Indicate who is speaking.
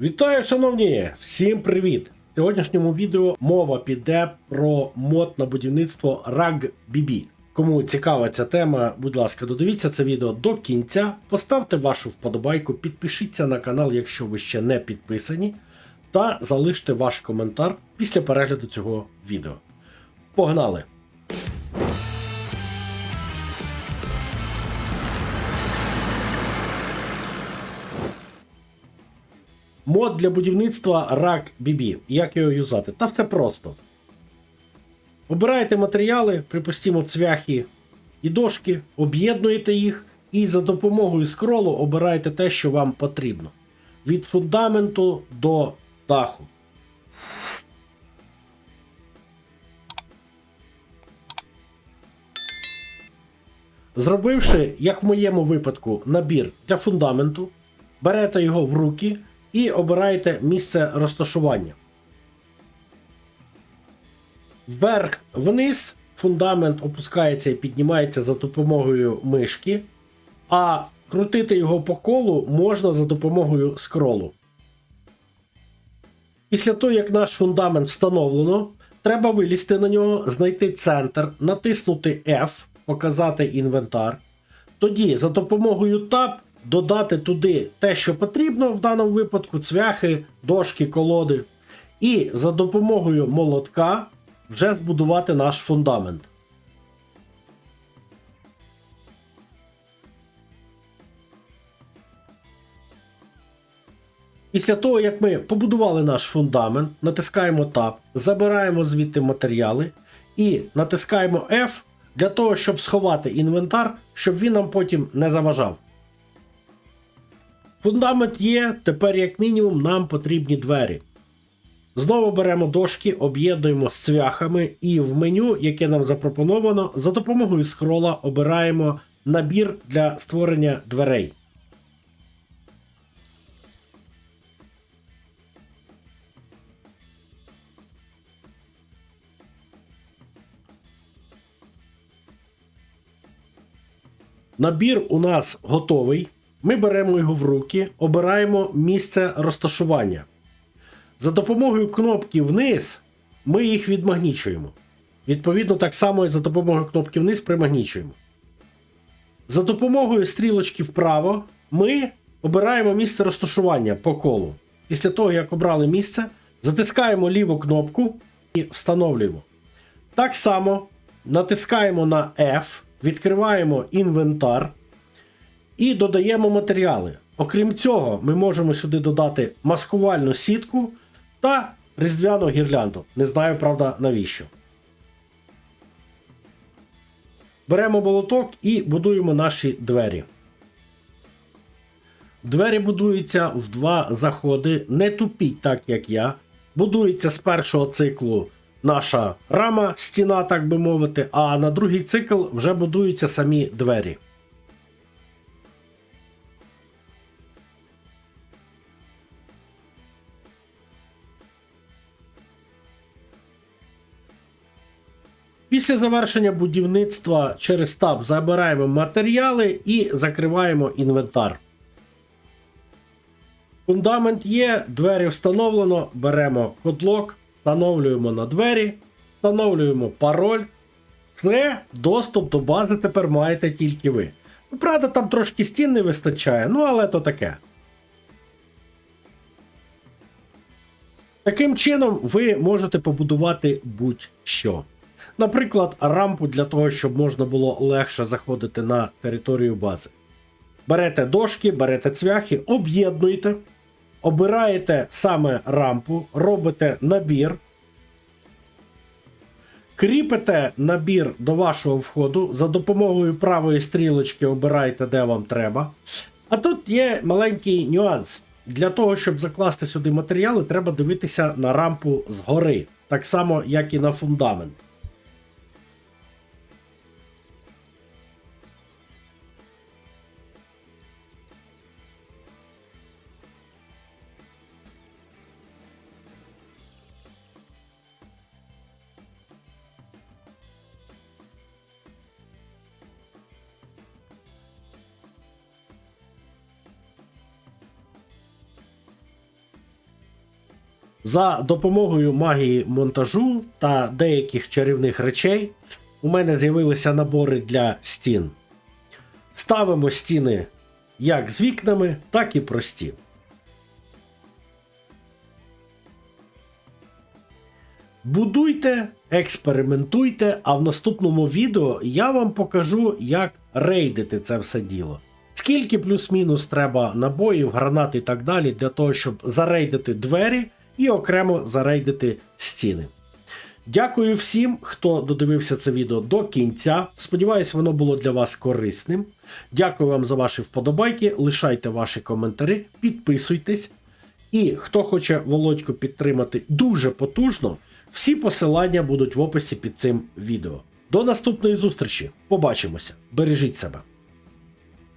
Speaker 1: Вітаю, шановні! Всім привіт! В сьогоднішньому відео мова піде про мод на будівництво RAG BB. Кому цікава ця тема, будь ласка, додивіться це відео до кінця. Поставте вашу вподобайку, підпишіться на канал, якщо ви ще не підписані, та залиште ваш коментар після перегляду цього відео. Погнали! Мод для будівництва RAG BB. Як його юзати? Та все просто. Обираєте матеріали, припустимо, цвяхи і дошки, об'єднуєте їх і за допомогою скролу обираєте те, що вам потрібно. Від фундаменту до даху. Зробивши, як в моєму випадку, набір для фундаменту, берете його в руки і обираєте місце розташування. Вверх вниз фундамент опускається і піднімається за допомогою мишки, а крутити його по колу можна за допомогою скролу. Після того, як наш фундамент встановлено, треба вилізти на нього, знайти центр, натиснути F, показати інвентар. Тоді за допомогою Tab додати туди те, що потрібно, в даному випадку цвяхи, дошки, колоди. І за допомогою молотка вже збудувати наш фундамент. Після того, як ми побудували наш фундамент, натискаємо Tab, забираємо звідти матеріали і натискаємо F для того, щоб сховати інвентар, щоб він нам потім не заважав. Фундамент є, тепер, як мінімум, нам потрібні двері. Знову беремо дошки, об'єднуємо з цвяхами, і в меню, яке нам запропоновано, за допомогою скрола обираємо набір для створення дверей. Набір у нас готовий. Ми беремо його в руки, обираємо місце розташування. За допомогою кнопки вниз ми їх відмагнічуємо. Відповідно, так само і за допомогою кнопки вниз примагнічуємо. За допомогою стрілочки вправо ми обираємо місце розташування по колу. Після того, як обрали місце, затискаємо ліву кнопку і встановлюємо. Так само натискаємо на F, відкриваємо інвентар і додаємо матеріали. Окрім цього, ми можемо сюди додати маскувальну сітку та різдвяну гірлянду. Не знаю, правда, навіщо. Беремо болоток і будуємо наші двері. Двері будуються в два заходи. Не тупіть так, як я. Будується з першого циклу наша рама, стіна, так би мовити, а на другий цикл вже будуються самі двері. Після завершення будівництва через таб забираємо матеріали і закриваємо інвентар. Фундамент є, двері встановлено, беремо кодлок, встановлюємо на двері, встановлюємо пароль. Все, доступ до бази тепер маєте тільки ви. Ну, Правда, там трошки стін не вистачає, ну але то таке. Таким чином, ви можете побудувати будь-що. Наприклад, рампу для того, щоб можна було легше заходити на територію бази. Берете дошки, берете цвяхи, об'єднуєте, обираєте саме рампу, робите набір, кріпите набір до вашого входу, за допомогою правої стрілочки обираєте, де вам треба. А тут є маленький нюанс. Для того, щоб закласти сюди матеріали, треба дивитися на рампу згори, так само, як і на фундамент. За допомогою магії монтажу та деяких чарівних речей у мене з'явилися набори для стін. Ставимо стіни як з вікнами, так і прості. Будуйте, експериментуйте, а в наступному відео я вам покажу, як рейдити це все діло. Скільки плюс-мінус треба набоїв, гранат і так далі для того, щоб зарейдити двері і окремо зарейдити стіни. Дякую всім, хто додивився це відео до кінця. Сподіваюсь, воно було для вас корисним. Дякую вам за ваші вподобайки. Лишайте ваші коментарі, підписуйтесь. І хто хоче Володьку підтримати дуже потужно, всі посилання будуть в описі під цим відео. До наступної зустрічі. Побачимося. Бережіть себе.